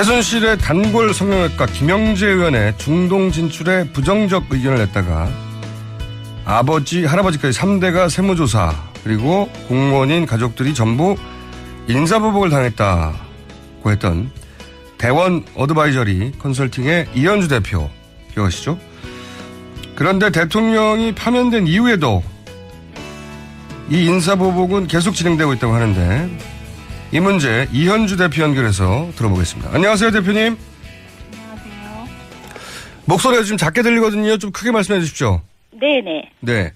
최순실의 단골 성형외과 김영재 의원의 중동 진출에 부정적 의견을 냈다가 아버지, 할아버지까지 3대가 세무조사 그리고 공무원인 가족들이 전부 인사보복을 당했다고 했던 대원 어드바이저리 컨설팅의 이현주 대표 기억하시죠? 그런데 대통령이 파면된 이후에도 이 인사보복은 계속 진행되고 있다고 하는데 이 문제 이현주 대표 연결해서 들어보겠습니다. 안녕하세요 대표님. 안녕하세요. 목소리가 좀 작게 들리거든요. 좀 크게 말씀해 주십시오. 네네. 네.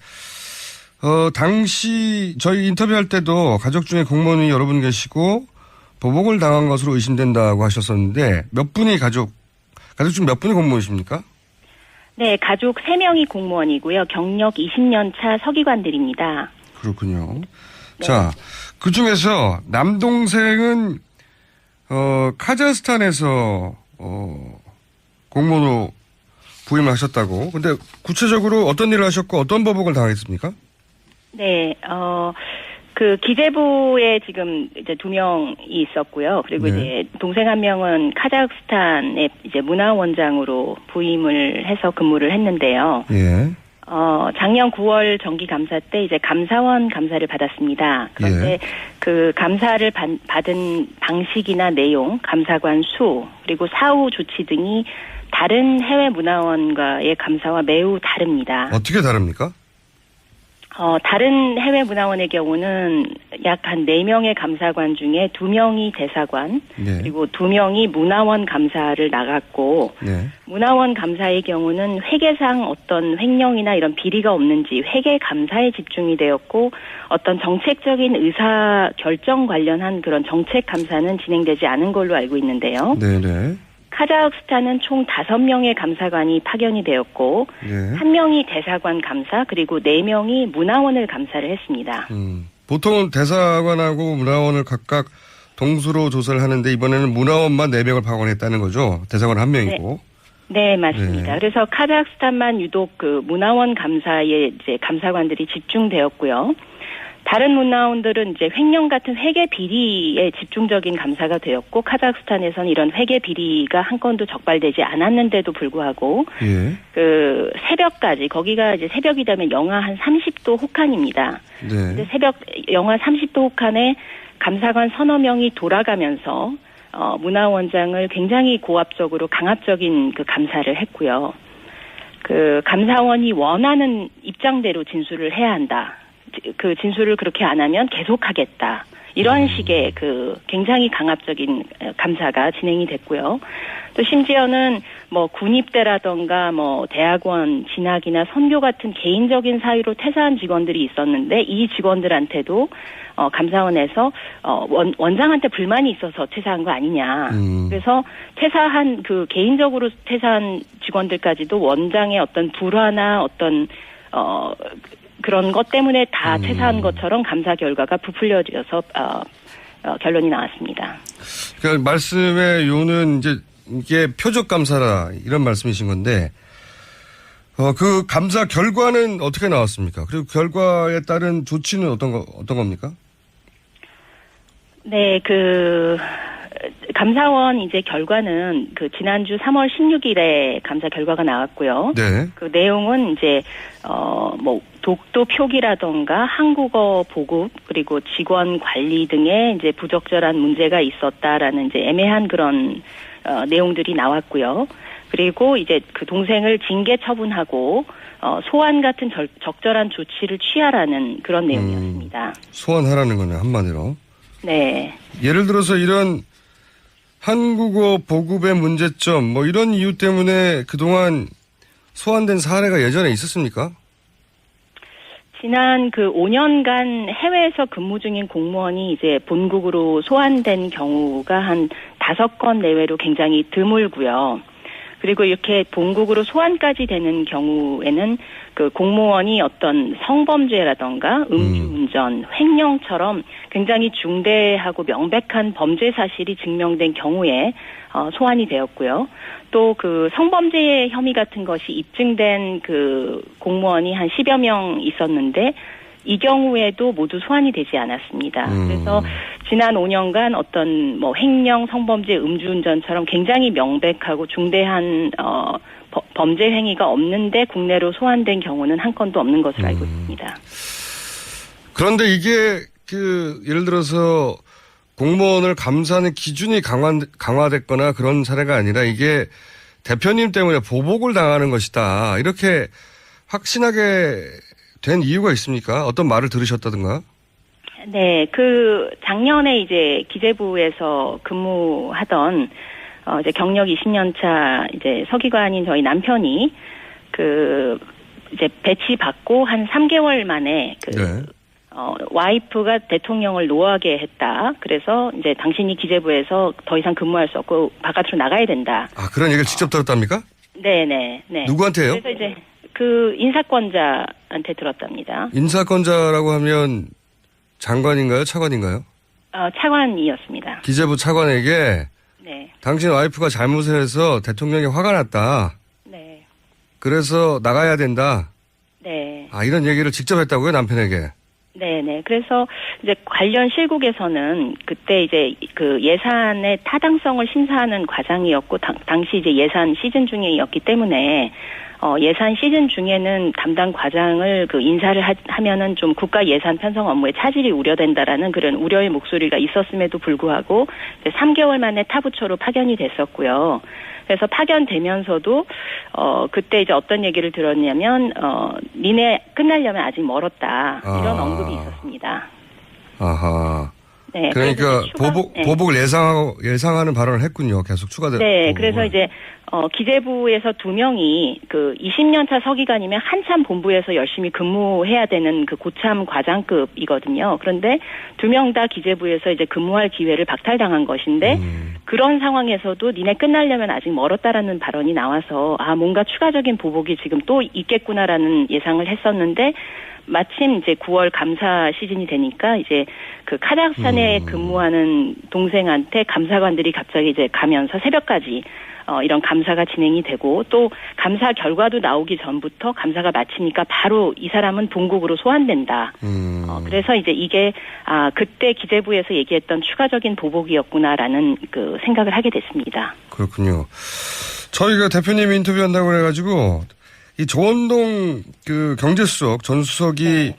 어, 당시 저희 인터뷰할 때도 가족 중에 공무원이 여러 분 계시고 보복을 당한 것으로 의심된다고 하셨었는데 몇 분이 가족, 가족 중 몇 분이 공무원이십니까? 네, 가족 3명이 공무원이고요. 경력 20년 차 서기관들입니다. 그렇군요. 자, 그 중에서 남동생은, 어, 카자흐스탄에서, 어, 공무원으로 부임을 하셨다고. 근데 구체적으로 어떤 일을 하셨고 어떤 보복을 당했습니까? 네, 어, 그 기재부에 지금 이제 두 명이 있었고요. 그리고 네. 이제 동생 한 명은 카자흐스탄의 이제 문화원장으로 부임을 해서 근무를 했는데요. 예. 어, 작년 9월 정기 감사 때 이제 감사원 감사를 받았습니다. 그런데 예. 그 감사를 받, 받은 방식이나 내용, 감사관 수, 그리고 사후 조치 등이 다른 해외 문화원과의 감사와 매우 다릅니다. 어떻게 다릅니까? 어, 다른 해외 문화원의 경우는 약한 네명의 감사관 중에 두명이 대사관, 네. 그리고 두명이 문화원 감사를 나갔고, 네. 문화원 감사의 경우는 회계상 어떤 횡령이나 이런 비리가 없는지 회계 감사에 집중이 되었고 어떤 정책적인 의사 결정 관련한 그런 정책 감사는 진행되지 않은 걸로 알고 있는데요. 네네. 카자흐스탄은 총 다섯 명의 감사관이 파견이 되었고 네. 한 명이 대사관 감사 그리고 네 명이 문화원을 감사를 했습니다. 음. 보통은 대사관하고 문화원을 각각 동수로 조사를 하는데 이번에는 문화원만 4명을 파견했다는 거죠. 대사관 한 명이고. 네, 맞습니다. 네. 그래서 카자흐스탄만 유독 그 문화원 감사에 이제 감사관들이 집중되었고요. 다른 문화원들은 이제 횡령 같은 회계 비리에 집중적인 감사가 되었고 카자흐스탄에서는 이런 회계 비리가 한 건도 적발되지 않았는데도 불구하고 예. 그 새벽까지 거기가 이제 새벽이 되면 영하 한 30도 혹한입니다. 근데 네. 새벽 영하 30도 혹한에 감사관 서너 명이 돌아가면서 어, 문화원장을 굉장히 고압적으로 강압적인 그 감사를 했고요. 그 감사원이 원하는 입장대로 진술을 해야 한다. 지- 그 진술을 그렇게 안 하면 계속하겠다. 이런 식의 그 굉장히 강압적인 어, 감사가 진행이 됐고요. 또 심지어는 뭐 군입대라던가 뭐 대학원 진학이나 선교 같은 개인적인 사유로 퇴사한 직원들이 있었는데 이 직원들한테도 어 감사원에서 어 원, 원장한테 불만이 있어서 퇴사한 거 아니냐. 음. 그래서 퇴사한 그 개인적으로 퇴사한 직원들까지도 원장의 어떤 불화나 어떤 어 그런 것 때문에 다 음. 퇴사한 것처럼 감사 결과가 부풀려져서 어, 어, 결론이 나왔습니다. 그 말씀의 요는 이제 이게 표적 감사라 이런 말씀이신 건데 어, 그 감사 결과는 어떻게 나왔습니까? 그리고 결과에 따른 조치는 어떤 거 어떤 겁니까? 네, 그 감사원 이제 결과는 그 지난주 3월 16일에 감사 결과가 나왔고요. 네. 그 내용은 이제 어뭐 독도 표기라던가 한국어 보급 그리고 직원 관리 등의 이제 부적절한 문제가 있었다라는 이제 애매한 그런 어 내용들이 나왔고요. 그리고 이제 그 동생을 징계 처분하고 어 소환 같은 절, 적절한 조치를 취하라는 그런 내용이었습니다. 소환하라는 거네 한마디로. 네. 예를 들어서 이런 한국어 보급의 문제점 뭐 이런 이유 때문에 그동안 소환된 사례가 예전에 있었습니까? 지난 그 5년간 해외에서 근무 중인 공무원이 이제 본국으로 소환된 경우가 한 다섯 건 내외로 굉장히 드물고요. 그리고 이렇게 본국으로 소환까지 되는 경우에는 그 공무원이 어떤 성범죄라던가 음주운전, 횡령처럼 굉장히 중대하고 명백한 범죄 사실이 증명된 경우에 어, 소환이 되었고요. 또 그 성범죄 혐의 같은 것이 입증된 그 공무원이 한 10여 명 있었는데 이 경우에도 모두 소환이 되지 않았습니다. 음. 그래서 지난 5년간 어떤 뭐 횡령, 성범죄, 음주운전처럼 굉장히 명백하고 중대한 어 버- 범죄 행위가 없는데 국내로 소환된 경우는 한 건도 없는 것으로 알고 음. 있습니다. 그런데 이게 그 예를 들어서 공무원을 감사하는 기준이 강화, 강화됐거나 그런 사례가 아니라 이게 대표님 때문에 보복을 당하는 것이다. 이렇게 확신하게 된 이유가 있습니까? 어떤 말을 들으셨다든가? 네, 그 작년에 이제 기재부에서 근무하던 어 이제 경력 20년 차 이제 서기관인 저희 남편이 그 이제 배치 받고 한 3개월 만에 그 네. 어, 와이프가 대통령을 노하게 했다. 그래서 이제 당신이 기재부에서 더 이상 근무할 수 없고 바깥으로 나가야 된다. 아, 그런 얘기를 직접 들었답니까? 네네, 네. 누구한테요? 그래서 이제 그 인사권자 한테 들었답니다. 인사권자라고 하면 장관인가요? 차관인가요? 어, 차관이었습니다. 기재부 차관에게 네, 당신 와이프가 잘못을 해서 대통령이 화가 났다. 네, 그래서 나가야 된다. 네. 아, 이런 얘기를 직접 했다고요, 남편에게? 네네. 그래서 이제 관련 실국에서는 그때 이제 그 예산의 타당성을 심사하는 과정이었고 당, 당시 이제 예산 시즌 중이었기 때문에 어 예산 시즌 중에는 담당 과장을 그 인사를 하, 하면은 좀 국가 예산 편성 업무에 차질이 우려된다라는 그런 우려의 목소리가 있었음에도 불구하고 이제 3개월 만에 타부처로 파견이 됐었고요. 그래서 파견되면서도 어 그때 이제 어떤 얘기를 들었냐면 어 니네 끝나려면 아직 멀었다 이런 아. 언급이 있었습니다. 아하. 네. 그러니까 추가- 보복, 네. 보복을 예상하고, 예상하는 발언을 했군요. 계속 추가돼. 네, 그래서 이제 어 기재부에서 두 명이 그 20년 차 서기관이면 한참 본부에서 열심히 근무해야 되는 그 고참 과장급이거든요. 그런데 두 명 다 기재부에서 이제 근무할 기회를 박탈당한 것인데 음, 그런 상황에서도 니네 끝나려면 아직 멀었다라는 발언이 나와서 아 뭔가 추가적인 보복이 지금 또 있겠구나라는 예상을 했었는데 마침 이제 9월 감사 시즌이 되니까 이제 그 카자흐스탄에 음. 근무하는 동생한테 감사관들이 갑자기 이제 가면서 새벽까지 어 이런 감사가 진행이 되고 또 감사 결과도 나오기 전부터 감사가 마치니까 바로 이 사람은 본국으로 소환된다. 음. 어, 그래서 이제 이게 아 그때 기재부에서 얘기했던 추가적인 보복이었구나라는 그 생각을 하게 됐습니다. 그렇군요. 저희가 대표님 인터뷰한다고 그래가지고 이 조원동 그 경제수석 전 수석이 네.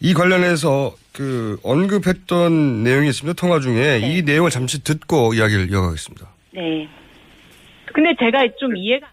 이 관련해서 그 언급했던 내용이 있습니다. 통화 중에 네. 이 내용을 잠시 듣고 이야기를 이어가겠습니다. 네. 근데 제가 좀 이해가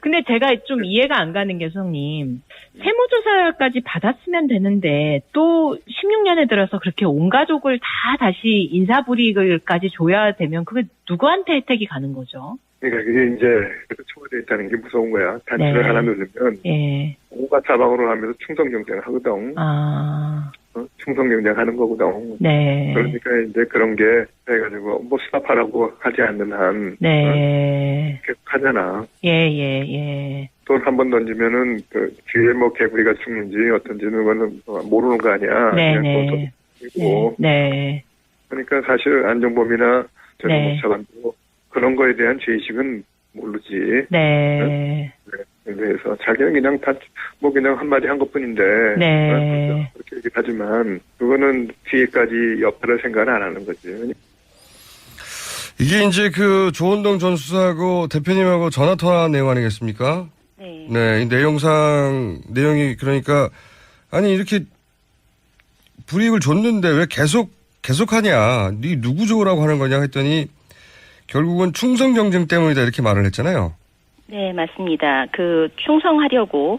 근데 제가 좀 이해가 안 가는 게 성님 세무조사까지 받았으면 되는데 또 16년에 들어서 그렇게 온 가족을 다 다시 인사불이익을까지 줘야 되면 그게 누구한테 혜택이 가는 거죠? 그러니까 그게 이제 초과되어 있다는 게 무서운 거야. 단추를 네. 하나 누르면 예. 온갖 사방으로 하면서 충성 경쟁을 하거든. 아, 어? 충성 경쟁하는 거거든. 네. 그러니까 이제 그런 게 해가지고 뭐 수납하라고 하지 않는 한 어? 네. 계속 하잖아. 예, 예, 예. 돈 한 번 던지면은 그 뒤에 뭐 개구리가 죽는지 어떤지는 거는 어, 모르는 거 아니야. 네, 그냥 네. 또 던지고. 네. 네. 그러니까 사실 안정범이나 네. 전무차관도 그런 거에 대한 죄의식은 모르지. 네. 그래서 자기는 그냥 다, 뭐 그냥 한마디 한 것 뿐인데. 네. 어, 그렇게 얘기 하지만, 그거는 뒤에까지 여파를 생각은 안 하는 거지. 이게 이제 그 조원동 전 수석하고 대표님하고 전화 통화 내용 아니겠습니까? 네. 네, 이 내용상 내용이 그러니까 아니 이렇게 불이익을 줬는데 왜 계속 계속하냐? 네 누구 좋으라고 하는 거냐 했더니 결국은 충성 경쟁 때문이다 이렇게 말을 했잖아요. 네, 맞습니다. 그 충성하려고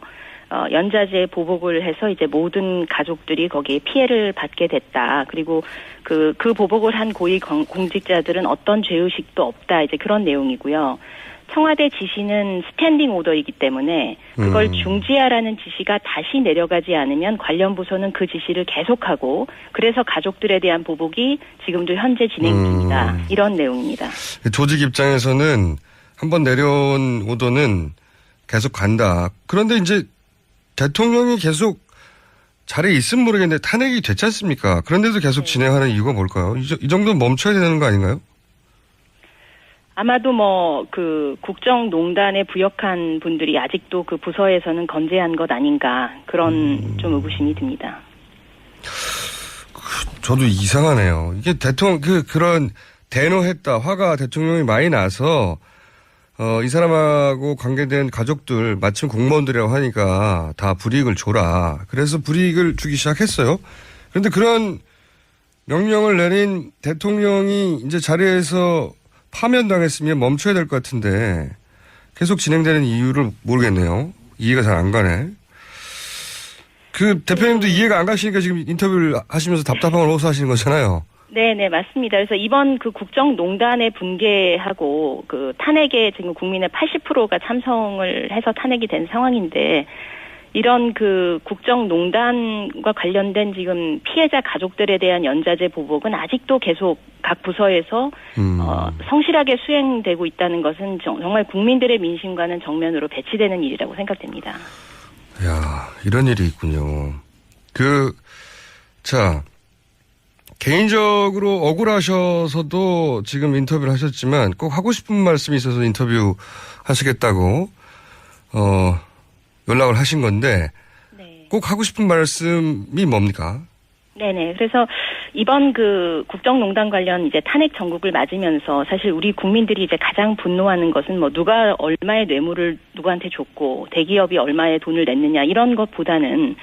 어, 연자제 보복을 해서 이제 모든 가족들이 거기에 피해를 받게 됐다. 그리고 그, 그 보복을 한 고위 공- 공직자들은 어떤 죄의식도 없다. 이제 그런 내용이고요. 청와대 지시는 스탠딩 오더이기 때문에 그걸 음. 중지하라는 지시가 다시 내려가지 않으면 관련 부서는 그 지시를 계속하고 그래서 가족들에 대한 보복이 지금도 현재 진행 중이다. 음. 이런 내용입니다. 조직 입장에서는 한번 내려온 오더는 계속 간다. 그런데 이제 대통령이 계속 자리에 있으면 모르겠는데 탄핵이 됐지 않습니까? 그런데도 계속 진행하는 이유가 뭘까요? 이, 저- 이 정도는 멈춰야 되는 거 아닌가요? 아마도 뭐 그 국정농단에 부역한 분들이 아직도 그 부서에서는 건재한 것 아닌가 그런 음. 좀 의구심이 듭니다. 저도 이상하네요. 이게 대통령 그 그런 대노했다 화가 대통령이 많이 나서 어, 이 사람하고 관계된 가족들 마침 공무원들이라고 하니까 다 불이익을 줘라. 그래서 불이익을 주기 시작했어요. 그런데 그런 명령을 내린 대통령이 이제 자리에서 파면당했으면 멈춰야 될 것 같은데 계속 진행되는 이유를 모르겠네요. 이해가 잘 안 가네. 그 대표님도 이해가 안 가시니까 지금 인터뷰를 하시면서 답답한 걸 호소하시는 거잖아요. 네, 네, 맞습니다. 그래서 이번 그 국정농단의 붕괴하고 그 탄핵에 지금 국민의 80%가 참석을 해서 탄핵이 된 상황인데 이런 그 국정농단과 관련된 지금 피해자 가족들에 대한 연자제 보복은 아직도 계속 각 부서에서 음. 어, 성실하게 수행되고 있다는 것은 정- 정말 국민들의 민심과는 정면으로 배치되는 일이라고 생각됩니다. 야, 이런 일이 있군요. 그, 자, 개인적으로 억울하셔서도 지금 인터뷰를 하셨지만 꼭 하고 싶은 말씀이 있어서 인터뷰 하시겠다고, 어, 연락을 하신 건데 네. 꼭 하고 싶은 말씀이 뭡니까? 네네. 그래서 이번 그 국정농단 관련 이제 탄핵 전국을 맞으면서 사실 우리 국민들이 이제 가장 분노하는 것은 뭐 누가 얼마의 뇌물을 누구한테 줬고 대기업이 얼마의 돈을 냈느냐 이런 것보다는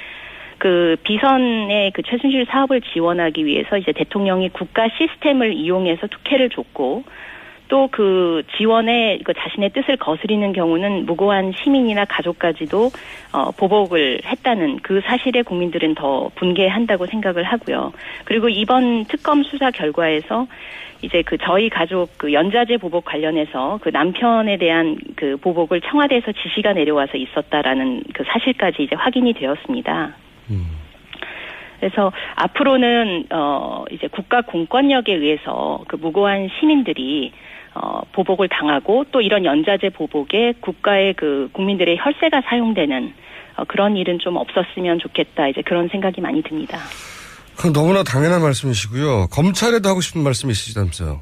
그 비선의 그 최순실 사업을 지원하기 위해서 이제 대통령이 국가 시스템을 이용해서 특혜를 줬고 또 그 지원에 그 자신의 뜻을 거스리는 경우는 무고한 시민이나 가족까지도 어, 보복을 했다는 그 사실에 국민들은 더 분개한다고 생각을 하고요. 그리고 이번 특검 수사 결과에서 이제 그 저희 가족 그 연자제 보복 관련해서 그 남편에 대한 그 보복을 청와대에서 지시가 내려와서 있었다라는 그 사실까지 이제 확인이 되었습니다. 음. 그래서 앞으로는 어 이제 국가 공권력에 의해서 그 무고한 시민들이 어 보복을 당하고 또 이런 연자제 보복에 국가의 그 국민들의 혈세가 사용되는 어 그런 일은 좀 없었으면 좋겠다 이제 그런 생각이 많이 듭니다. 그건 너무나 당연한 말씀이시고요. 검찰에도 하고 싶은 말씀이 있으시다면서요.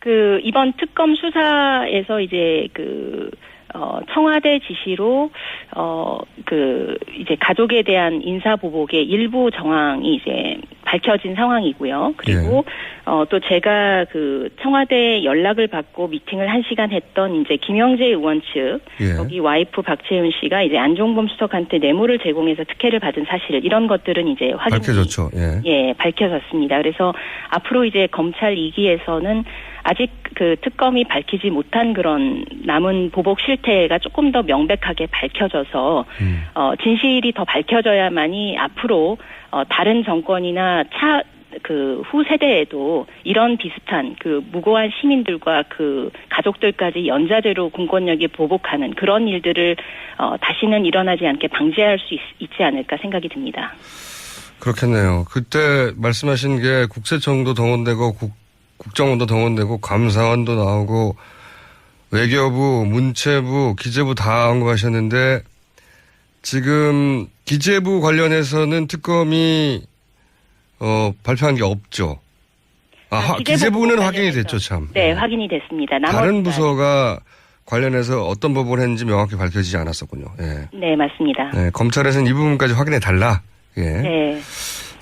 그 이번 특검 수사에서 이제 그 어, 청와대 지시로, 어, 그, 이제 가족에 대한 인사 보복의 일부 정황이 이제 밝혀진 상황이고요. 그리고, 어, 또 제가 그 청와대 연락을 받고 미팅을 한 시간 했던 이제 김영재 의원 측, 예. 여기 와이프 박채윤 씨가 이제 안종범 수석한테 뇌물을 제공해서 특혜를 받은 사실, 이런 것들은 이제 확인이 밝혀졌죠. 예. 예, 밝혀졌습니다. 그래서 앞으로 이제 검찰 2기에서는 아직 그 특검이 밝히지 못한 그런 남은 보복 실태가 조금 더 명백하게 밝혀져서 음. 어 진실이 더 밝혀져야만이 앞으로 어 다른 정권이나 차 그후 세대에도 이런 비슷한 그 무고한 시민들과 그 가족들까지 연자제로 공권력이 보복하는 그런 일들을 어 다시는 일어나지 않게 방지할 수 있, 있지 않을까 생각이 듭니다. 그렇겠네요. 그때 말씀하신 게 국세청도 동원되고 국, 국정원도 동원되고 감사원도 나오고 외교부, 문체부, 기재부 다 언급하셨는데 지금 기재부 관련해서는 특검이 어, 발표한 게 없죠. 아, 아, 하- 기재부 부분 확인이. 됐죠, 참. 네, 예. 확인이 됐습니다. 다른 부서가 관련해서 어떤 법을 했는지 명확히 밝혀지지 않았었군요. 예. 네, 맞습니다. 네, 검찰에서는 이 부분까지 확인해 달라. 예. 네.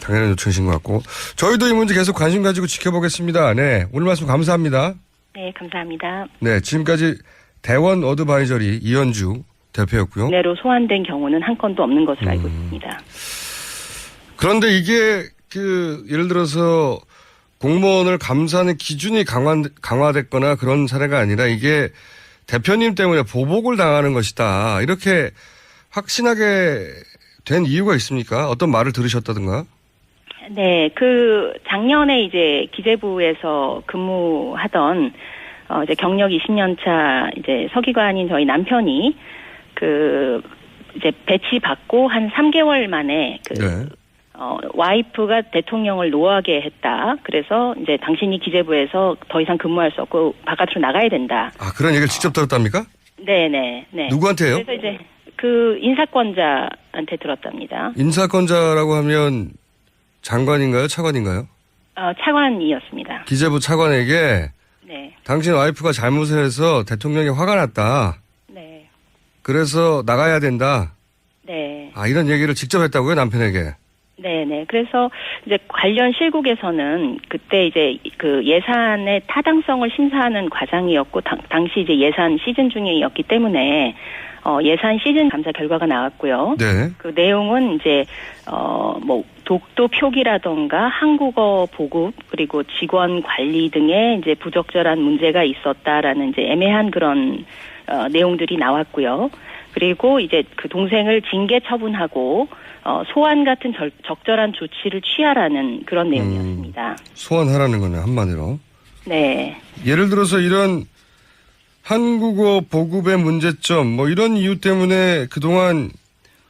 당연한 요청이신 것 같고 저희도 이 문제 계속 관심 가지고 지켜보겠습니다. 네, 오늘 말씀 감사합니다. 네, 감사합니다. 네, 지금까지 대원 어드바이저리 이현주 대표였고요. 국내로 소환된 경우는 한 건도 없는 것으로 알고 음. 있습니다. 그런데 이게 그 예를 들어서 공무원을 감사하는 기준이 강화, 강화됐거나 그런 사례가 아니라 이게 대표님 때문에 보복을 당하는 것이다. 이렇게 확신하게 된 이유가 있습니까? 어떤 말을 들으셨다든가? 네, 그 작년에 이제 기재부에서 근무하던 어 이제 경력 20년 차 이제 서기관인 저희 남편이 그 이제 배치 받고 한 3개월 만에 그 네. 어, 와이프가 대통령을 노하게 했다. 그래서 이제 당신이 기재부에서 더 이상 근무할 수 없고 바깥으로 나가야 된다. 아, 그런 얘기를 직접 들었답니까? 네네, 네. 누구한테요? 그래서 이제 그 인사권자한테 들었답니다. 인사권자라고 하면 장관인가요? 차관인가요? 어, 차관이었습니다. 기재부 차관에게 네. 당신 와이프가 잘못을 해서 대통령이 화가 났다. 네. 그래서 나가야 된다. 네. 아, 이런 얘기를 직접 했다고요, 남편에게? 네네. 그래서 이제 관련 실국에서는 그때 이제 그 예산의 타당성을 심사하는 과정이었고 당, 당시 이제 예산 시즌 중이었기 때문에 어 예산 시즌 감사 결과가 나왔고요. 네. 그 내용은 이제 어 뭐 독도 표기라던가 한국어 보급 그리고 직원 관리 등의 이제 부적절한 문제가 있었다라는 이제 애매한 그런 어 내용들이 나왔고요. 그리고 이제 그 동생을 징계 처분하고 어 소환 같은 절, 적절한 조치를 취하라는 그런 내용이었습니다. 소환하라는 거네, 한마디로. 네. 예를 들어서 이런 한국어 보급의 문제점, 뭐 이런 이유 때문에 그동안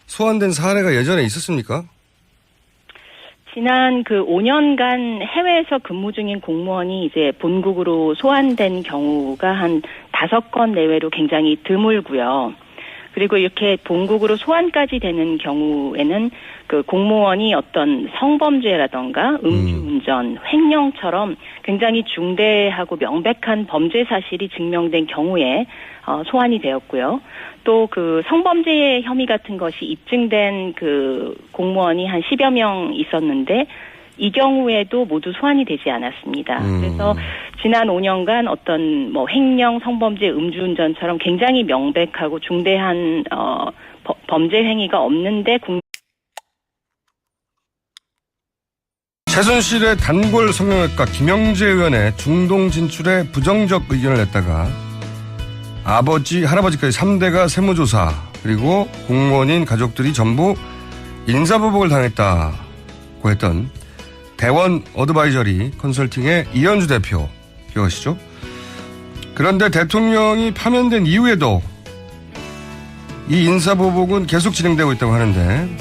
소환된 사례가 예전에 있었습니까? 지난 그 5년간 해외에서 근무 중인 공무원이 이제 본국으로 소환된 경우가 한 다섯 건 내외로 굉장히 드물고요. 그리고 이렇게 본국으로 소환까지 되는 경우에는 그 공무원이 어떤 성범죄라던가 음주운전, 횡령처럼 굉장히 중대하고 명백한 범죄 사실이 증명된 경우에 어, 소환이 되었고요. 또 그 성범죄 혐의 같은 것이 입증된 그 공무원이 한 10여 명 있었는데 이 경우에도 모두 소환이 되지 않았습니다. 음. 그래서 지난 5년간 어떤 뭐 횡령, 성범죄, 음주운전처럼 굉장히 명백하고 중대한 어 버- 범죄 행위가 없는데 국 최순실의 단골 성형외과 김영재 의원의 중동 진출에 부정적 의견을 냈다가 아버지, 할아버지까지 3대가 세무조사 그리고 공무원인 가족들이 전부 인사보복을 당했다고 했던 대원 어드바이저리 컨설팅의 이현주 대표 기억하시죠? 그런데 대통령이 파면된 이후에도 이 인사보복은 계속 진행되고 있다고 하는데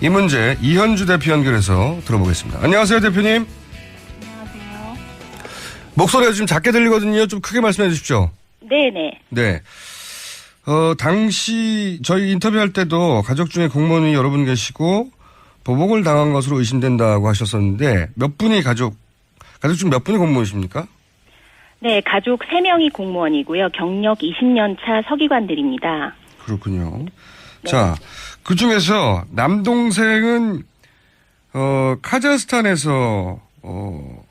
이 문제 이현주 대표 연결해서 들어보겠습니다. 안녕하세요, 대표님. 안녕하세요. 목소리가 좀 작게 들리거든요. 좀 크게 말씀해 주십시오. 네네. 네. 어, 당시 저희 인터뷰할 때도 가족 중에 공무원이 여러 분 계시고 보복을 당한 것으로 의심된다고 하셨었는데 몇 분이 가족, 가족 중 몇 분이 공무원이십니까? 네, 가족 3명이 공무원이고요. 경력 20년 차 서기관들입니다. 그렇군요. 자, 그 중에서 남동생은, 어, 카자흐스탄에서, 어,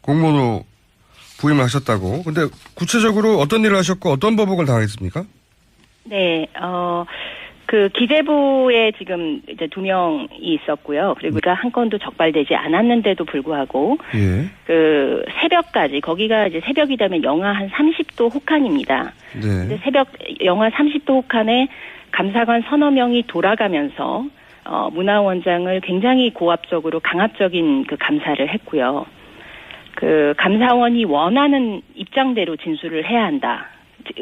공무원으로 부임을 하셨다고. 근데 구체적으로 어떤 일을 하셨고 어떤 보복을 당했습니까? 네, 어, 그 기재부에 지금 이제 두 명이 있었고요. 그리고 그한 건도 적발되지 않았는데도 불구하고 예. 그 새벽까지 거기가 이제 새벽이 되면 영하 한 30도 혹한입니다. 근데 네. 새벽 영하 30도 혹한에 감사관 서너 명이 돌아가면서 어, 문화원장을 굉장히 고압적으로 강압적인 그 감사를 했고요. 그 감사원이 원하는 입장대로 진술을 해야 한다.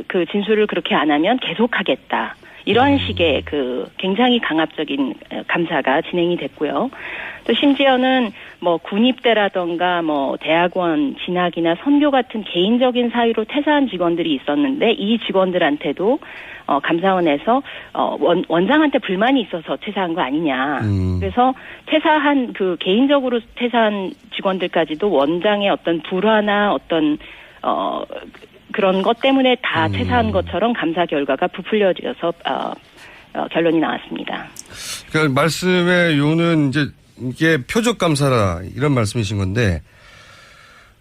그 진술을 그렇게 안 하면 계속하겠다. 이런 식의 그 굉장히 강압적인 어, 감사가 진행이 됐고요. 또 심지어는 뭐 군입대라던가 뭐 대학원 진학이나 선교 같은 개인적인 사유로 퇴사한 직원들이 있었는데 이 직원들한테도 어 감사원에서 어 원, 원장한테 불만이 있어서 퇴사한 거 아니냐. 음. 그래서 퇴사한 그 개인적으로 퇴사한 직원들까지도 원장의 어떤 불화나 어떤 어 그런 것 때문에 다 음. 퇴사한 것처럼 감사 결과가 부풀려져서 어, 어, 결론이 나왔습니다. 그러니까 말씀의 요는 이제 이게 표적 감사라 이런 말씀이신 건데,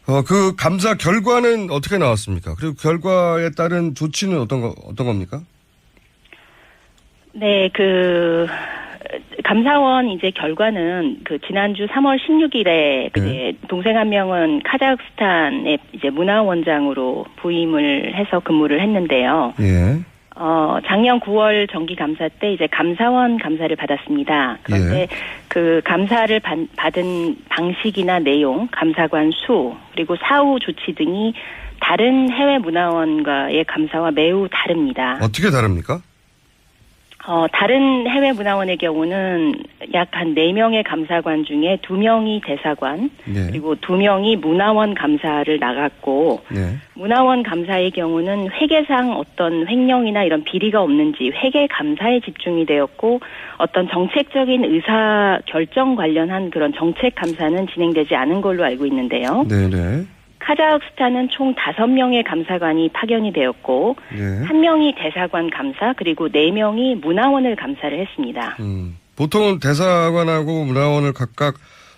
어, 그 감사 결과는 어떻게 나왔습니까? 그리고 결과에 따른 조치는 어떤 거, 어떤 겁니까? 네, 그 감사원 이제 결과는 그 지난주 3월 16일에 그 네. 동생 한 명은 카자흐스탄의 이제 문화원장으로 부임을 해서 근무를 했는데요. 예. 어, 작년 9월 정기 감사 때 이제 감사원 감사를 받았습니다. 그런데 예. 그 감사를 받, 받은 방식이나 내용, 감사관 수, 그리고 사후 조치 등이 다른 해외 문화원과의 감사와 매우 다릅니다. 어떻게 다릅니까? 어, 다른 해외 문화원의 경우는 약한 네명의 감사관 중에 두명이 대사관, 네. 그리고 두명이 문화원 감사를 나갔고, 네. 문화원 감사의 경우는 회계상 어떤 횡령이나 이런 비리가 없는지 회계 감사에 집중이 되었고 어떤 정책적인 의사 결정 관련한 그런 정책 감사는 진행되지 않은 걸로 알고 있는데요. 네네. 카자흐스탄은 총 다섯 명의 감사관이 파견이 되었고 네. 한 명이 대사관 감사 그리고 네 명이 문화원을 감사를 했습니다. 음, 보통은 대사관하고 문화원을 각각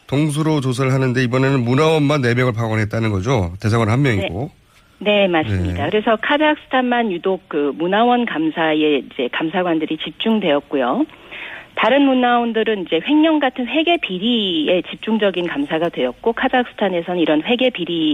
동수로 조사를 하는데 이번에는 문화원만 4명을 파견했다는 거죠. 대사관 한 명이고. 네, 맞습니다. 네. 그래서 카자흐스탄만 유독 그 문화원 감사에 이제 감사관들이 집중되었고요. 다른 문화원들은 이제 횡령 같은 회계 비리에 집중적인 감사가 되었고 카자흐스탄에서는 이런 회계 비리